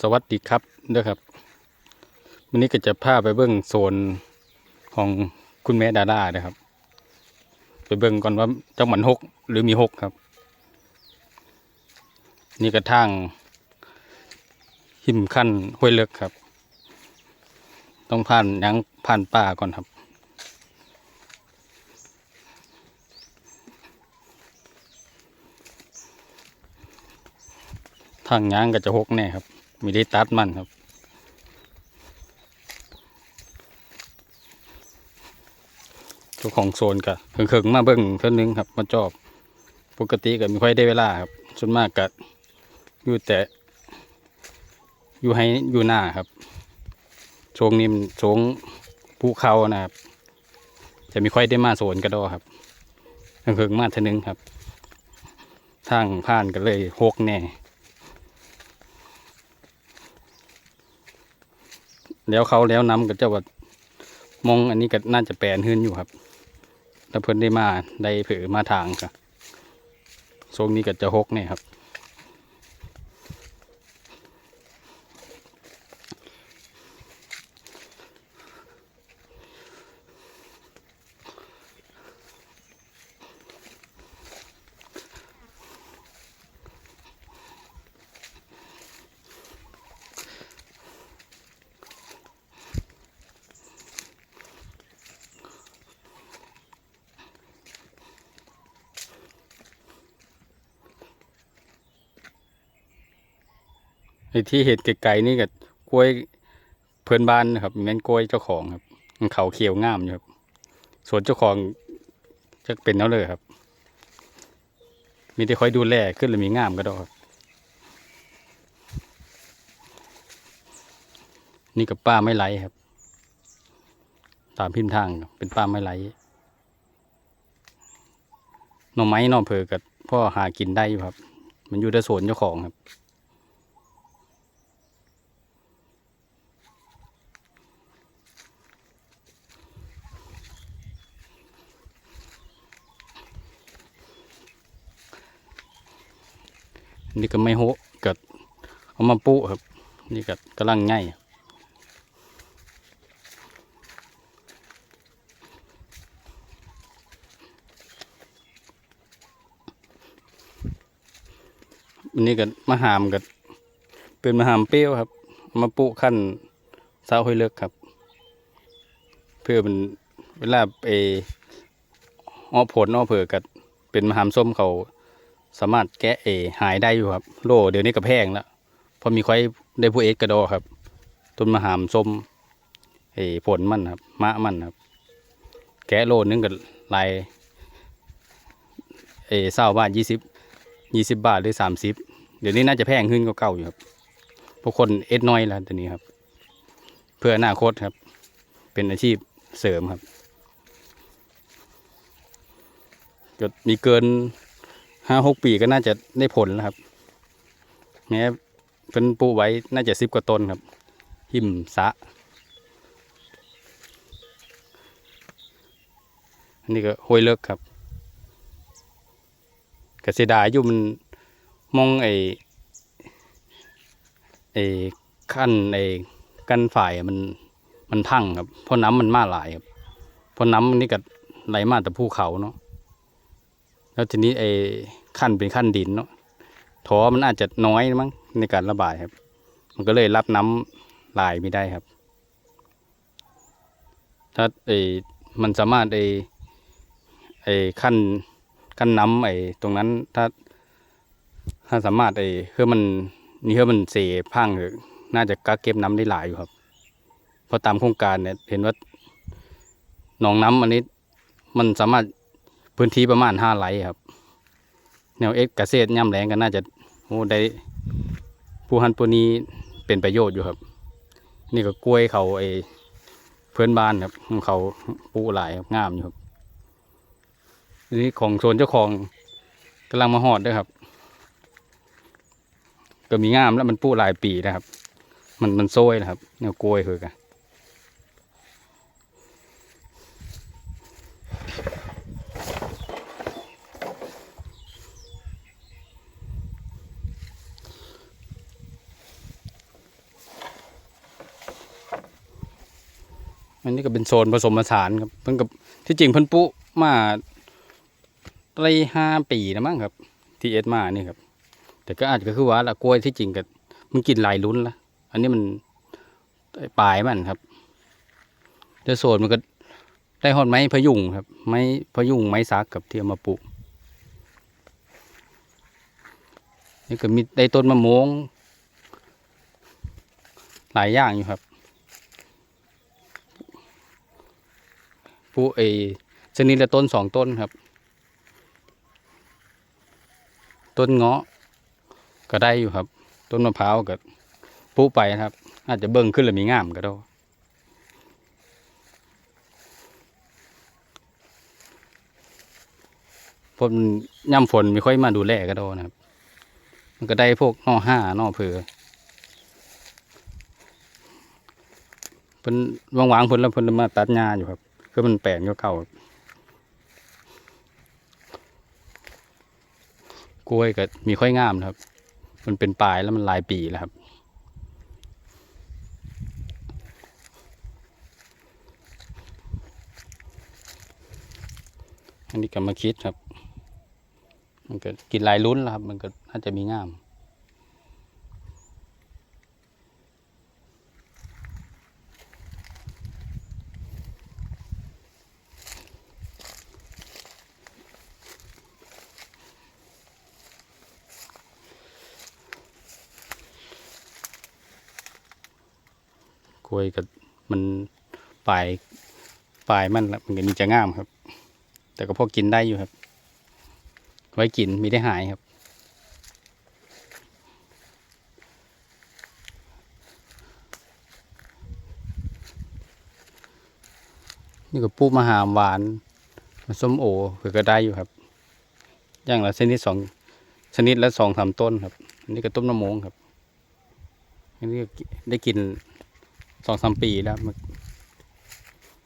สวัสดีครับเด้อครับ วันนี้ก็จะพาไปเบิ้งโซนของคุณแม่ดาดาเด้อครับ ไปเบิ้งก่อนว่าเจ้าหมันหกหรือมีหกครับ นี่กระทางหิมขั้นห้วยเลิกครับ ต้องผ่านยังผ่านป่าก่อนครับทางยางก็จะหกแน่ครับ ไมีได้ตัดมันครับเจ้าของโซนก็เคิงๆมาเบิ่งเท่านึงครับ มาจอบ ปกติก็ไม่ค่อยได้เวลาครับ ส่วนมากก็อยู่แต่ อยู่ให้อยู่หน้าครับช่วงนี้มันช่วงภูเขานะครับ จะไม่ค่อยได้มาโซนกระโดอครับเคิงๆมาเท่านึงครับ ทางผ่านก็เลยหกแน่ แล้วเขาแล้วน้ำก็จะว่ามองอันนี้ก็น่าจะแปลนขึ้นอยู่ครับถ้วเพิ่นได้มาได้เผือมาทางครับทรงนี้ก็จะหกเนี่ยครับ ที่เห็ดไกลๆนี่ก็กล้วยเพื่อนบ้านนะครับแม่นกล้วยเจ้าของครับมันเขาเขียวงามอยู่ครับส่วนเจ้าของจะเป็นเนาเลยครับ มีแต่คอยดูแลขึ้นแล้วมีงามก็ได้ครับนี่กับป้าไม่ไหลครับ ตามพิมพ์ทางเป็นป้าไม่ไหลหน่อไม้หน่อเผือกับพ่อหากินได้อยู่ครับ มันอยู่ในสวนเจ้าของครับ นี่ก็ไม่โหกัดเอามาปุครับ นี่ก็กำลังง่ายอันนี้ก็มะหามกับเป็นมะหามเปรี้ยวครับามาปุขั้นเศร้าห้อยเลิกครับ เพื่อมันเวลาไปอ้อผลอ้อเผือกัดเป็นมะหามส้มเขา สามารถแก้เอหายได้อยู่ครับ โลเดี๋ยวนี้ก็แพงแล้วพอมีค่อยได้ผู้เอสกระโดอครับ ต้นมะหามส้มเอผลมันครับ มะมันครับ แกะโลนึงก็ลายเอเศร้าบาทยี่สิบยี่สิบบาทหรือสามสิบเดี๋ยวนี้น่าจะแพงขึ้นก็เก่าอยู่ครับพวกคนเอสน้อยแล้วตอนนี้ครับ เพื่ออนาคตครับ เป็นอาชีพเสริมครับก็มีเกิน ห้าหกปีก็น่าจะได้ผลแล้วครับแม้เป็นปูไว้น่าจะสิบกว่าต้นครับ หิมสะ อันนี้ก็ห้วยเลิกครับกเสียดายอยู่มันมองไอ้ไอ้ขั้นไอ้กันฝ่ายมันมันพังครับเพราะน้ำมันมาหลายครับเพราะน้ำนี่ก็ไหลมาแต่ภูเขาเนาะ แล้วทีนี้ไอ้ขั้นเป็นขั้นดินเนาะถอมันอาจจะน้อยมั้งในการระบายครับ มันก็เลยรับน้ำไหลไม่ได้ครับ ถ้าไอ้มันสามารถไอ้ไอ้ขั้นขั้นน้ำไอ้ตรงนั้นถ้า ถ้าสามารถไอ้เพื่อมันนี่เพื่อมันเสพังหรือน่าจะกักเก็บน้ำได้หลายอยู่ครับเพราะตามโครงการเนี่ยเห็นว่าหนองน้ำอันนี้มันสามารถ พื้นที่ประมาณห้าไร่ครับ แนวเอ็กเกษตรย่ำแรงก็น่าจะโอ้ได้ผู้หันผู้นี้เป็นประโยชน์อยู่ครับ นี่ก็กล้วยเขาไอเพื่อนบ้านครับของเขาปูหลายครับงามอยู่ครับนนี้ของโซนเจ้าของกำลังมาหอดด้วยครับ ก็มีงามแล้วมันปูหลายปีนะครับ มันมันโซ่นะครับแนวกล้วยคือกัน อันนี้ก็เป็นโซนผสมผสานครับเพิ่นกับที่จริงเพิ่นปุมาได้ห้าปีนะมั้งครับ ที่เอสมานี่ครับ แต่ก็อาจจะคือว่าละกล้วยที่จริงก็มันกินหลายลุ้นละอันนี้มันปลายมันครับแต่โซนมันก็ได้ฮอดไม้พะยุงครับ ไม้พะยุงไม้ซักกับที่เอามาปลูกนี่ก็มีได้ต้นมะม่วงหลายอย่างอยู่ครับ ปลูกไอชนิดละต้นสองต้นครับ ต้นเงาะก็ได้อยู่ครับ ต้นมะพร้าวก็ปลูกไปนะครับ อาจจะเบิ่งขึ้นแล้วมีงามก็ได้พราะมันย่ำฝนไม่ค่อยมาดูแลก็ได้นะครับ มันก็ได้พวกนอห้านอเผือเพิ่นวางๆเพิ่นแล้วเพิ่นมาตัดหญ้าอยู่ครับ คือมันแปลนก็เก่ากล้วยก็มีค่อยงามนะครับ มันเป็นปลายแล้วมันลายปีแล้วครับ อันนี้ก็มาคิดครับ มันก็กินลายลุ้นแล้วครับ มันก็น่าจะมีงาม กล้วยก็มันปลายปลายมันละมันก็มีจะงามครับ แต่ก็พอกินได้อยู่ครับ ไว้กินมีได้หายครับ นี่ก็ปูมะหามหวานมะส้มโอเผื่อก็ได้อยู่ครับ อย่างละชนิดสองชนิดละสองสามต้นครับ อันนี้ก็ต้มนมะม่วงครับ อันนี้ก็ได้กิน สองสามปีแล้วมัน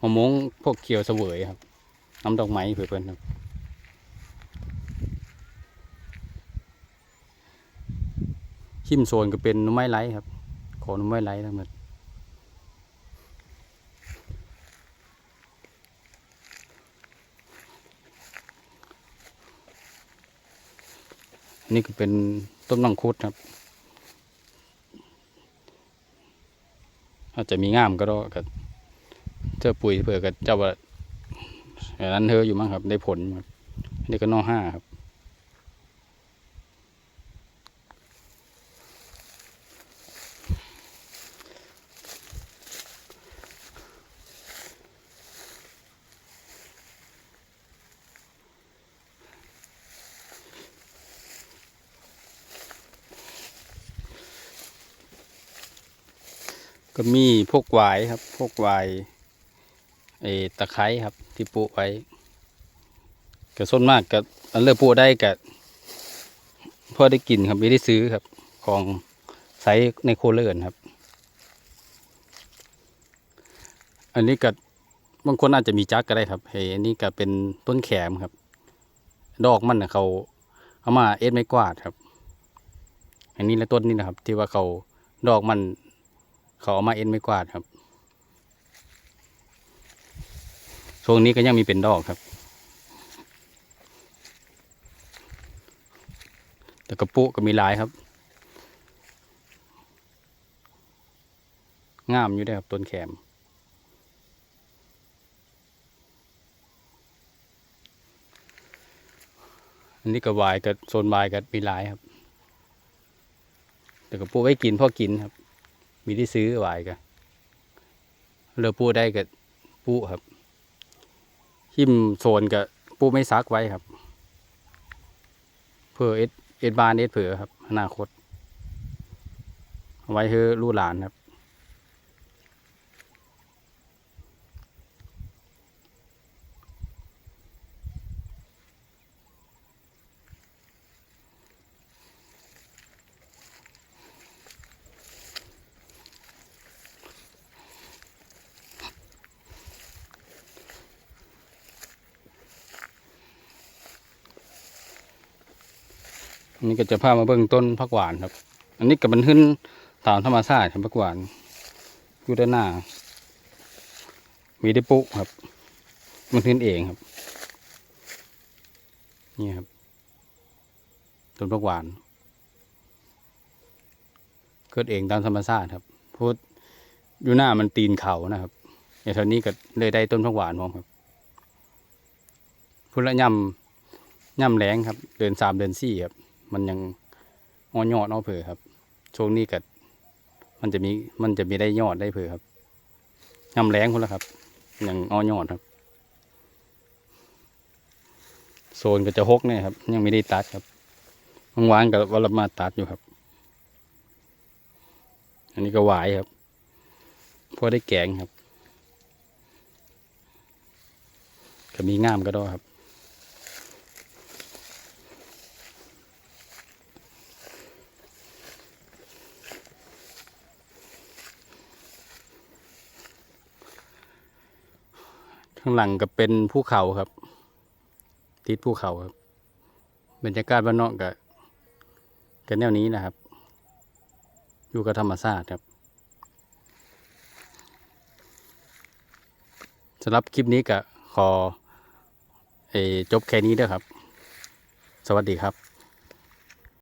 มะม่วงพวกเขียวเสวยครับ น้ำดอกไม้เพื่อนๆครับชิมโซนก็เป็นนุ่มไม้ไร้ครับ ขอหนุ่มไม้ไร้แล้วมันอันนี้ก็เป็นต้นมังคุดครับ อาจจะมีงามก็ได้กับเจอปุ๋ยเผื่อกับเจ้าว่าอย่างนั้นเธออยู่มั้งครับ ได้ผลครับนี่ก็นอห้าครับ ก็มีพวกวายครับพวกวายไอ้ตะไคร้ครับ ที่ปลูกไว้ก็ส่วนมากก็อันเลือกปลูกได้ก็พอได้กินครับไม่ได้ซื้อครับ ของไซส์ในโคเลอร์นครับ อันนี้ก็บางคนอาจจะมีจักก็ได้ครับเฮ้ยอันนี้ก็เป็นต้นแขมครับ ดอกมันนะเขาเอามาเอ็ดไม่กวาดครับ อันนี้และต้นนี้นะครับ ที่ว่าเขาดอกมัน เขาเอามาเอ็นไม่กวาดครับช่วงนี้ก็ยังมีเป็นดอกครับ แต่กระปุก็มีหลายครับ งามอยู่เด้ครับต้นแขมอันนี้ก็วายกับโซนวายกับมีหลายครับ แต่กระปุไว้กินพ่อกินครับ มีที่ซื้อไว้กันเรือปูได้กับปูครับหิมโซนกับปูไม่ซักไว้ครับ เพื่อเอ็ดเอ็ดบานเอ็ดเผื่อครับ อนาคตไว้เฮือลูกหลานครับ อันนี้ก็จะพามาเบิ่งต้นผักหวานครับ อันนี้กับมันขึ้นตามธรรมชาติครับผักหวานอยู่ด้านหน้า มีได้ปลูกครับ มันขึ้นเองครับ นี่ครับ ต้นผักหวาน เกิดเองตามธรรมชาติครับพูดอยู่หน้ามันตีนเขานะครับอย่างเท่านี้ก็เลยได้ต้นผักหวานพร้อมครับพูดละย่ำย่ำแรงครับ เดือนสามเดือนสี่ครับ มันยังงอยอดเนอเผือครับ ช่วงนี้ก็มันจะมีมันจะมีได้ยอดได้เผือครับย่ำแรงพุ่นละครับยังอ้อยอดครับโซนก็จะหกเนี่ยครับ ยังไม่ได้ตัดครับวางๆกับวันลมาตัดอยู่ครับ อันนี้ก็หวายครับเพราะได้แกงครับ ก็มีง่ามก็ได้ครับ ข้างหลังก็เป็นภูเขาครับ ติดภูเขาครับบรรยากาศบ้านนอกกับกันแนวนี้นะครับ อยู่กับธรรมชาติครับสำหรับคลิปนี้ก็ขอออจบแค่นี้เด้อครับ สวัสดีครับ